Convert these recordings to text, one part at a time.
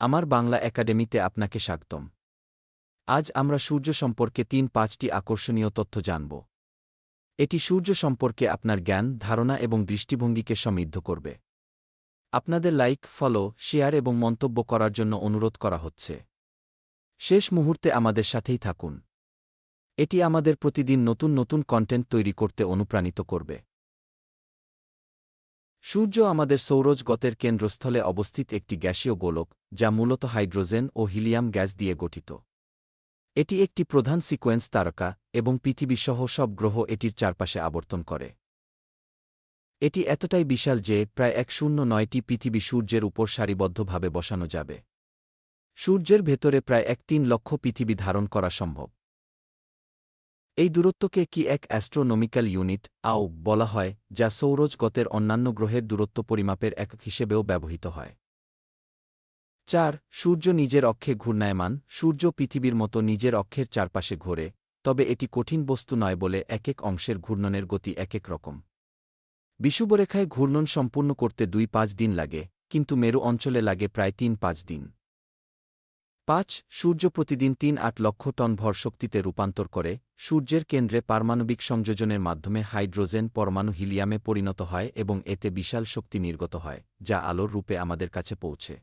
আমার বাংলা একাডেমিতে আপনাকে স্বাগতম। আজ আমরা সূর্য সম্পর্কে তিন পাঁচটি আকর্ষণীয় তথ্য জানব। এটি সূর্য সম্পর্কে আপনার জ্ঞান, ধারণা এবং দৃষ্টিভঙ্গিকে সমৃদ্ধ করবে। আপনাদের লাইক, ফলো, শেয়ার এবং মন্তব্য করার জন্য অনুরোধ করা হচ্ছে। শেষ মুহূর্তে আমাদের সাথেই থাকুন। এটি আমাদের প্রতিদিন নতুন নতুন কন্টেন্ট তৈরি করতে অনুপ্রাণিত করবে। সূর্য আমাদের সৌরজগতের কেন্দ্রস্থলে অবস্থিত একটি গ্যাসীয় গোলক, যা মূলত হাইড্রোজেন ও হিলিয়াম গ্যাস দিয়ে গঠিত। এটি একটি প্রধান সিকোয়েন্স তারকা এবং পৃথিবীসহ সব গ্রহ এটির চারপাশে আবর্তন করে। এটি এতটাই বিশাল যে প্রায় এক শূন্য নয়টি পৃথিবী সূর্যের উপর সারিবদ্ধভাবে বসানো যাবে। সূর্যের ভেতরে প্রায় এক তিন লক্ষ পৃথিবী ধারণ করা সম্ভব। এই দূরত্বকে কি এক অ্যাস্ট্রোনমিক্যাল ইউনিট আও, বলা হয়, যা সৌরজগতের অন্যান্য গ্রহের দূরত্ব পরিমাপের একক হিসেবেও ব্যবহৃত হয়। চার, সূর্য নিজের অক্ষে ঘূর্ণায়মান, সূর্য পৃথিবীর মতো নিজের অক্ষের চারপাশে ঘোরে, তবে এটি কঠিন বস্তু নয় বলে এক এক অংশের ঘূর্ণনের গতি এক এক রকম। বিষুবরেখায় ঘূর্ণন সম্পূর্ণ করতে দুই পাঁচ দিন লাগে, কিন্তু মেরু অঞ্চলে লাগে প্রায় তিন পাঁচ দিন। পাঁচ, সূর্য প্রতিদিন তিন আট লক্ষ টন ভর শক্তিতে রূপান্তর করে, সূর্যের কেন্দ্রে পারমাণবিক সংযোজনের মাধ্যমে হাইড্রোজেন পরমাণু হিলিয়ামে পরিণত হয় এবং এতে বিশাল শক্তি নির্গত হয়, যা আলোর রূপে আমাদের কাছে পৌঁছে।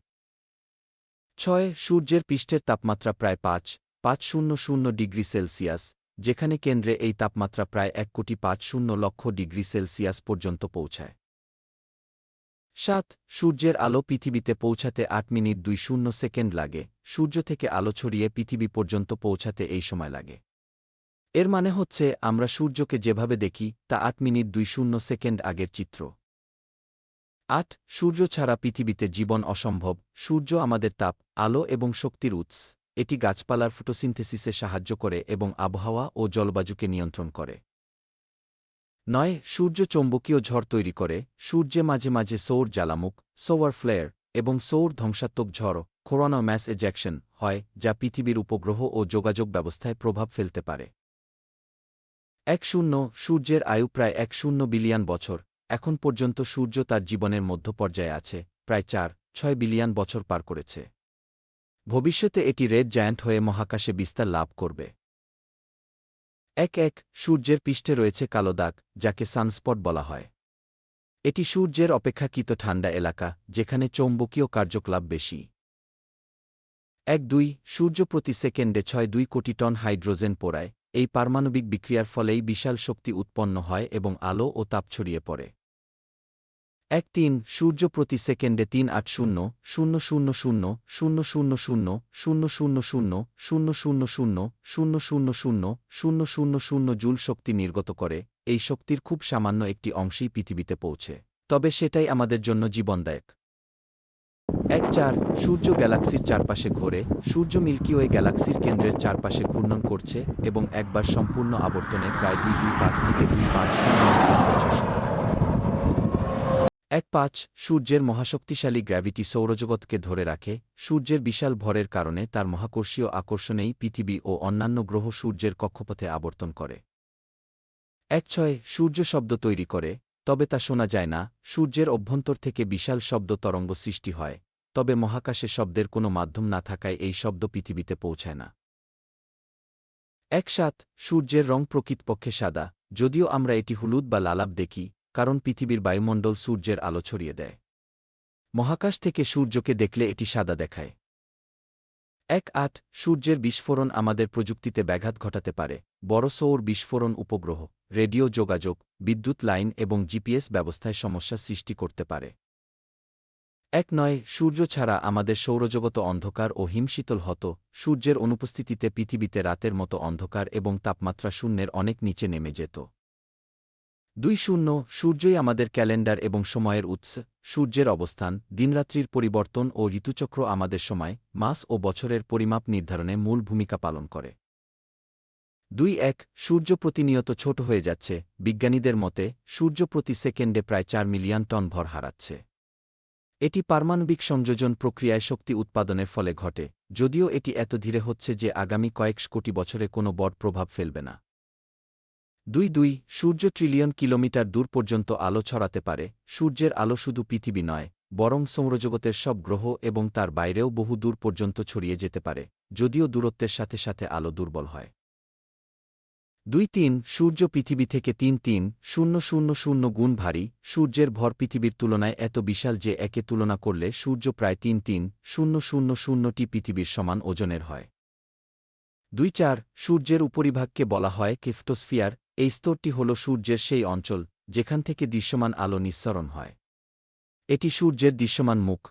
ছয়, সূর্যের পৃষ্ঠের তাপমাত্রা প্রায় পাঁচ পাঁচ শূন্য শূন্য ডিগ্রি সেলসিয়াস, যেখানে কেন্দ্রে এই তাপমাত্রা প্রায় এক কোটি পাঁচ শূন্য লক্ষ ডিগ্রি সেলসিয়াস পর্যন্ত পৌঁছায়। সাত, সূর্যের আলো পৃথিবীতে পৌঁছাতে আট মিনিট দুই শূন্য সেকেন্ড লাগে, সূর্য থেকে আলো ছড়িয়ে পৃথিবী পর্যন্ত পৌঁছাতে এই সময় লাগে। এর মানে হচ্ছে, আমরা সূর্যকে যেভাবে দেখি, তা আট মিনিট দুই শূন্য সেকেন্ড আগের চিত্র। আট, সূর্য ছাড়া পৃথিবীতে জীবন অসম্ভব, সূর্য আমাদের তাপ, আলো এবং শক্তির উৎস। এটি গাছপালার ফটোসিনথেসিসে সাহায্য করে এবং আবহাওয়া ও জলবায়ুকে নিয়ন্ত্রণ করে। নয়, সূর্য চৌম্বকীয় ঝড় তৈরি করে, সূর্যে মাঝে মাঝে সৌর জ্বালামুখ সোয়ার ফ্লেয়ার এবং সৌর ধ্বংসাত্মক ঝড় খোরানো ম্যাস এজ্যাকশন হয়, যা পৃথিবীর উপগ্রহ ও যোগাযোগ ব্যবস্থায় প্রভাব ফেলতে পারে। এক শূন্য, সূর্যের আয়ু প্রায় এক শূন্য বিলিয়ন বছর, এখন পর্যন্ত সূর্য তার জীবনের মধ্যপর্যায়ে আছে, প্রায় চার, ছয় বিলিয়ন বছর পার করেছে। ভবিষ্যতে এটি রেড জায়ান্ট হয়ে মহাকাশে বিস্তার লাভ করবে। এক এক সূর্যের পৃষ্ঠে রয়েছে কালো দাগ, যাকে সানস্পট বলা হয়। এটি সূর্যের অপেক্ষাকৃত ঠান্ডা এলাকা, যেখানে চৌম্বকীয় কার্যকলাপ বেশি। এক দুই, সূর্য প্রতি সেকেন্ডে ছয় দুই কোটি টন হাইড্রোজেন পোড়ায়, এই পারমাণবিক বিক্রিয়ার ফলেই বিশাল শক্তি উৎপন্ন হয় এবং আলো ও তাপ ছড়িয়ে পড়ে। এক তিন সূর্য প্রতি সেকেন্ডে তিন আট শূন্য শূন্য শূন্য শূন্য শূন্য শূন্য শূন্য শূন্য শূন্য শূন্য শূন্য শূন্য শূন্য শূন্য শূন্য শূন্য শূন্য শূন্য শূন্য জুল শক্তি নির্গত করে। এই শক্তির খুব সামান্য একটি অংশেই পৃথিবীতে পৌঁছে। তবে সেটাই আমাদের জন্য জীবনদায়ক। এক চার, সূর্য গ্যালাক্সির চারপাশে ঘোরে। সূর্য মিল্কি ওয়ে গ্যালাক্সির কেন্দ্রের চারপাশে ঘূর্ণন করছে এবং একবার সম্পূর্ণ আবর্তনে প্রায় দুই দুই পাঁচ থেকে দুই পাঁচ শূন্য বছর সময় এক পাঁচ, সূর্যের মহাশক্তিশালী গ্র্যাভিটি সৌরজগৎকে ধরে রাখে, সূর্যের বিশাল ভরের কারণে তার মহাকর্ষীয় আকর্ষণেই পৃথিবী ও অন্যান্য গ্রহ সূর্যের কক্ষপথে আবর্তন করে। এক ছয়, সূর্য শব্দ তৈরি করে, তবে তা শোনা যায় না, সূর্যের অভ্যন্তর থেকে বিশাল শব্দ তরঙ্গ সৃষ্টি হয়, তবে মহাকাশে শব্দের কোনো মাধ্যম না থাকায় এই শব্দ পৃথিবীতে পৌঁছায় না। এক সাত, সূর্যের রং প্রকৃতপক্ষে সাদা, যদিও আমরা এটি হলুদ বা লালাব দেখি কারণ পৃথিবীর বায়ুমণ্ডল সূর্যের আলো ছড়িয়ে দেয়। মহাকাশ থেকে সূর্যকে দেখলে এটি সাদা দেখায়। এক আট, সূর্যের বিস্ফোরণ আমাদের প্রযুক্তিতে ব্যাঘাত ঘটাতে পারে। বড় সৌর বিস্ফোরণ উপগ্রহ, রেডিও যোগাযোগ, বিদ্যুৎ লাইন এবং জিপিএস ব্যবস্থায় সমস্যা সৃষ্টি করতে পারে। এক নয়, সূর্য ছাড়া আমাদের সৌরজগত অন্ধকার ও হিমশীতল হতো। সূর্যের অনুপস্থিতিতে পৃথিবীতে রাতের মতো অন্ধকার এবং তাপমাত্রা শূন্যের অনেক নিচে নেমে যেত। দুই শূন্য, সূর্যই আমাদের ক্যালেন্ডার এবং সময়ের উৎস, সূর্যের অবস্থান, দিনরাত্রির পরিবর্তন ও ঋতুচক্র আমাদের সময়, মাস ও বছরের পরিমাপ নির্ধারণে মূল ভূমিকা পালন করে। দুই এক, সূর্য প্রতিনিয়ত ছোট হয়ে যাচ্ছে, বিজ্ঞানীদের মতে, সূর্য প্রতি সেকেন্ডে প্রায় চার মিলিয়ন টন ভর হারাচ্ছে। এটি পারমাণবিক সংযোজন প্রক্রিয়ায় শক্তি উৎপাদনের ফলে ঘটে, যদিও এটি এত ধীরে হচ্ছে যে আগামী কয়েক কোটি বছরে কোনো বড় প্রভাব ফেলবে না। দুই দুই, সূর্য ট্রিলিয়ন কিলোমিটার দূর পর্যন্ত আলো ছড়াতে পারে, সূর্যের আলো শুধু পৃথিবী নয়, বরং সৌরজগতের সব গ্রহ এবং তার বাইরেও বহু দূর পর্যন্ত ছড়িয়ে যেতে পারে, যদিও দূরত্বের সাথে সাথে আলো দুর্বল হয়। দুই তিন, সূর্য পৃথিবী থেকে তিন তিন, শূন্য শূন্য শূন্য গুণ ভারী, সূর্যের ভর পৃথিবীর তুলনায় এত বিশাল যে একে তুলনা করলে সূর্য প্রায় তিন তিন, শূন্য শূন্য শূন্যটি পৃথিবীর সমান ওজনের হয়। দুই চার, সূর্যের উপরিভাগকে বলা হয় কিফটোস্ফিয়ার এই স্তরটি হল সূর্যের সেই অঞ্চল, যেখান থেকে দৃশ্যমান আলো নিঃসরণ হয়। এটি সূর্যের দৃশ্যমান মুখ।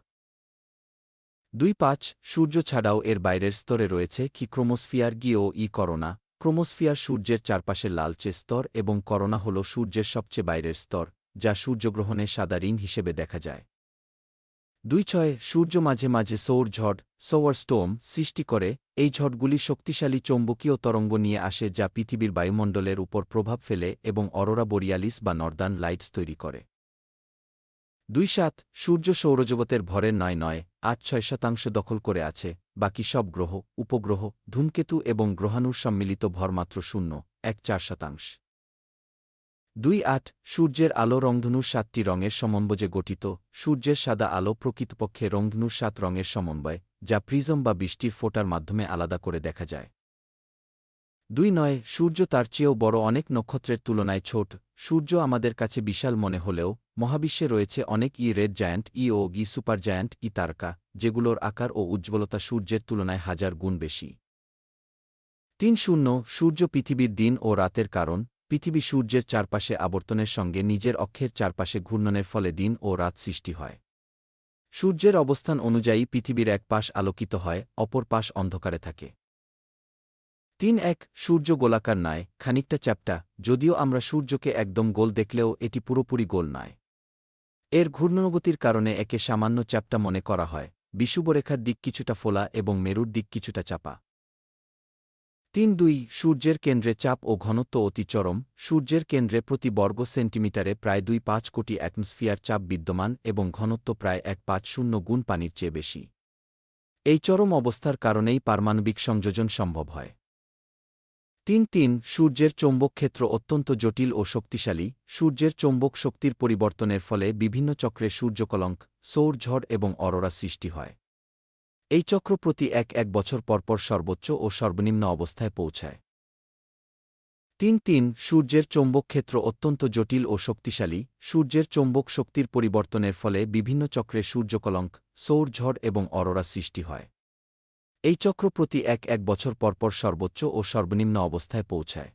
দুই পাঁচ, সূর্য ছাড়াও এর বাইরের স্তরে রয়েছে কি ক্রোমোস্ফিয়ার গিও ই করোনা। ক্রোমোস্ফিয়ার সূর্যের চারপাশের লালচে স্তর এবং করোনা হল সূর্যের সবচেয়ে বাইরের স্তর, যা সূর্যগ্রহণে সাদা রিং হিসেবে দেখা যায়। দুই ছয় সূর্য মাঝে মাঝে সৌর ঝড়, সৌর স্টোম সৃষ্টি করে, এই ঝড়গুলি শক্তিশালী চৌম্বকীয় তরঙ্গ নিয়ে আসে যা পৃথিবীর বায়ুমণ্ডলের উপর প্রভাব ফেলে এবং অরোরা বোরিয়ালিস বা নর্দার্ন লাইটস তৈরি করে। দুই সাত, সূর্য সৌরজগতের ভরের নয় নয়, আট ছয় শতাংশ দখল করে আছে, বাকি সব গ্রহ, উপগ্রহ, ধূমকেতু এবং গ্রহাণুর সম্মিলিত ভরমাত্র শূন্য, এক চার শতাংশ। দুই আট, সূর্যের আলো রংধনুর সাতটি রঙের সমন্বয়ে গঠিত, সূর্যের সাদা আলো প্রকৃতপক্ষে রংধনুর সাত রঙের সমন্বয়, যা প্রিজম বা বৃষ্টির ফোটার মাধ্যমে আলাদা করে দেখা যায়। দুই নয়, সূর্য তার চেয়েও বড় অনেক নক্ষত্রের তুলনায় ছোট। সূর্য আমাদের কাছে বিশাল মনে হলেও, মহাবিশ্বে রয়েছে অনেক ই রেড জায়ান্ট, ই ও গি সুপার জায়ান্ট, ই তারকা, যেগুলোর আকার ও উজ্জ্বলতা সূর্যের তুলনায় হাজার গুণ বেশি। তিন শূন্য, সূর্য পৃথিবীর দিন ও রাতের কারণ পৃথিবী সূর্যের চারপাশে আবর্তনের সঙ্গে নিজের অক্ষের চারপাশে ঘূর্ণনের ফলে দিন ও রাত সৃষ্টি হয়। সূর্যের অবস্থান অনুযায়ী পৃথিবীর এক পাশ আলোকিত হয়, অপর পাশ অন্ধকারে থাকে। তিন এক, সূর্য গোলাকার নয়, খানিকটা চ্যাপ্টা, যদিও আমরা সূর্যকে একদম গোল দেখলেও এটি পুরোপুরি গোল নয়। এর ঘূর্ণনগতির কারণে একে সামান্য চ্যাপ্টা মনে করা হয়, বিষুবরেখার দিক কিছুটা ফোলা এবং মেরুর দিক কিছুটা চাপা। তিন দুই সূর্যের কেন্দ্রে চাপ ও ঘনত্ব অতি চরম, সূর্যের কেন্দ্রে প্রতি বর্গ সেন্টিমিটারে প্রায় দুই পাঁচ কোটি অ্যাটমসফিয়ার চাপ বিদ্যমান এবং ঘনত্ব প্রায় এক পাঁচ শূন্য গুণ পানির চেয়ে বেশি। এই চরম অবস্থার কারণেই পারমাণবিক সংযোজন সম্ভব হয়। তিন তিন, সূর্যের চৌম্বক ক্ষেত্র অত্যন্ত জটিল ও শক্তিশালী, সূর্যের চৌম্বক শক্তির পরিবর্তনের ফলে বিভিন্ন চক্রে সূর্যকলঙ্ক, সৌর ঝড় এবং অরোরা সৃষ্টি হয়। এই চক্র প্রতি এক এক বছর পরপর সর্বোচ্চ ও সর্বনিম্ন অবস্থায় পৌঁছায়। তিন তিন, সূর্যের চৌম্বক ক্ষেত্র অত্যন্ত জটিল ও শক্তিশালী। সূর্যের চৌম্বক শক্তির পরিবর্তনের ফলে বিভিন্ন চক্রে সূর্যকলঙ্ক, সৌর ঝড় এবং অরোরা সৃষ্টি হয়। এই চক্র প্রতি এক এক বছর পরপর সর্বোচ্চ ও সর্বনিম্ন অবস্থায় পৌঁছায়।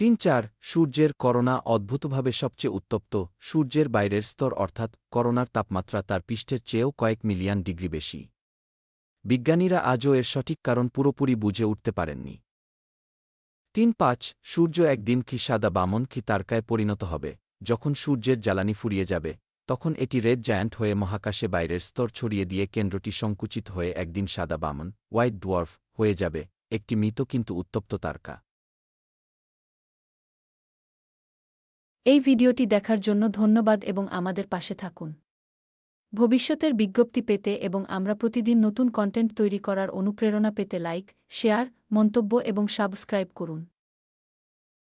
তিন চার সূর্যের করোনা অদ্ভুতভাবে সবচেয়ে উত্তপ্ত, সূর্যের বাইরের স্তর অর্থাৎ করোনার তাপমাত্রা তার পৃষ্ঠের চেয়েও কয়েক মিলিয়ন ডিগ্রি বেশি। বিজ্ঞানীরা আজও এর সঠিক কারণ পুরোপুরি বুঝে উঠতে পারেননি। তিন পাঁচ সূর্য একদিন কি সাদা বামন কি তারকায় পরিণত হবে? যখন সূর্যের জ্বালানি ফুরিয়ে যাবে, তখন এটি রেড জায়ান্ট হয়ে মহাকাশে বাইরের স্তর ছড়িয়ে দিয়ে কেন্দ্রটি সংকুচিত হয়ে একদিন সাদা বামন, হোয়াইট ডোয়ার্ফ, হয়ে যাবে, একটি মৃত কিন্তু উত্তপ্ত তারকা। এই ভিডিওটি দেখার জন্য ধন্যবাদ এবং আমাদের পাশে থাকুন। ভবিষ্যতের বিজ্ঞপ্তি পেতে এবং আমরা প্রতিদিন নতুন কন্টেন্ট তৈরি করার অনুপ্রেরণা পেতে লাইক শেয়ার মন্তব্য এবং সাবস্ক্রাইব করুন।